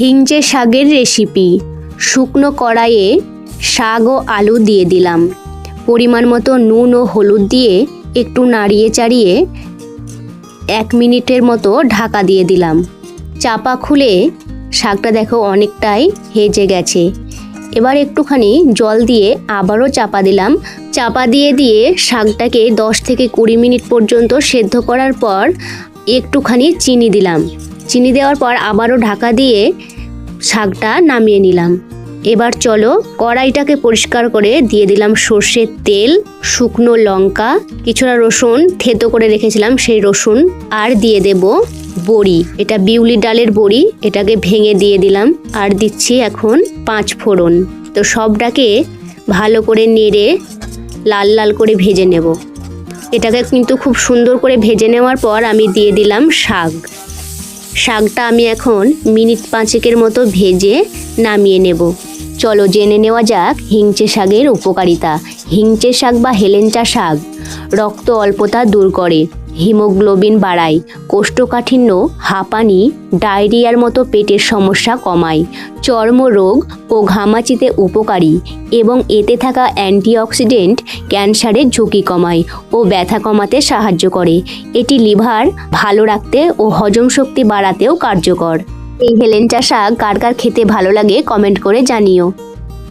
হিঞ্চে শাকের রেসিপি। শুকনো কড়াইয়ে শাক ও আলু দিয়ে দিলাম। পরিমাণ মতো নুন ও হলুদ দিয়ে একটু নাড়িয়ে চাড়িয়ে এক মিনিটের মতো ঢাকা দিয়ে দিলাম। চাপা খুলে শাকটা দেখো অনেকটাই হেজে গেছে। এবার একটুখানি জল দিয়ে আবারও চাপা দিলাম। চাপা দিয়ে দিয়ে শাকটাকে দশ থেকে কুড়ি মিনিট পর্যন্ত সেদ্ধ করার পর একটুখানি চিনি দিলাম। চিনি দেওয়ার পর আবারও ঢাকা দিয়ে শাকটা নামিয়ে নিলাম। এবার চলো কড়াইটাকে পরিষ্কার করে দিয়ে দিলাম সর্ষের তেল, শুকনো লঙ্কা, কিছুটা রসুন থেতো করে রেখেছিলাম সেই রসুন, আর দিয়ে দেব বড়ি। এটা বিউলি ডালের বড়ি, এটাকে ভেঙে দিয়ে দিলাম, আর দিচ্ছি এখন পাঁচ ফোড়ন। তো সবটাকে ভালো করে নেড়ে লাল লাল করে ভেজে নেব। এটাকে কিন্তু খুব সুন্দর করে ভেজে নেওয়ার পর আমি দিয়ে দিলাম শাক। শাকটা আমি এখন মিনিট পাঁচেকের মতো ভেজে নামিয়ে নেব। চলো জেনে নেওয়া যাক হিংচে শাকের উপকারিতা। হিংচে শাক বা হেলেঞ্চা শাক। রক্ত অল্পতা দূর করে। হিমোগ্লোবিন বাড়ায়, কোষ্ঠকাঠিন্য, হাঁপানি, ডায়রিয়ার মতো পেটের সমস্যা কমায়, চর্মরোগ ও ঘামাচিতে উপকারী এবং এতে থাকা অ্যান্টিঅক্সিডেন্ট ক্যান্সারের ঝুঁকি কমায় ও ব্যথা কমাতে সাহায্য করে। এটি লিভার ভালো রাখতে ও হজম শক্তি বাড়াতেও কার্যকর। এই হেলেঞ্চা শাক কার কার খেতে ভালো লাগে কমেন্ট করে জানিও।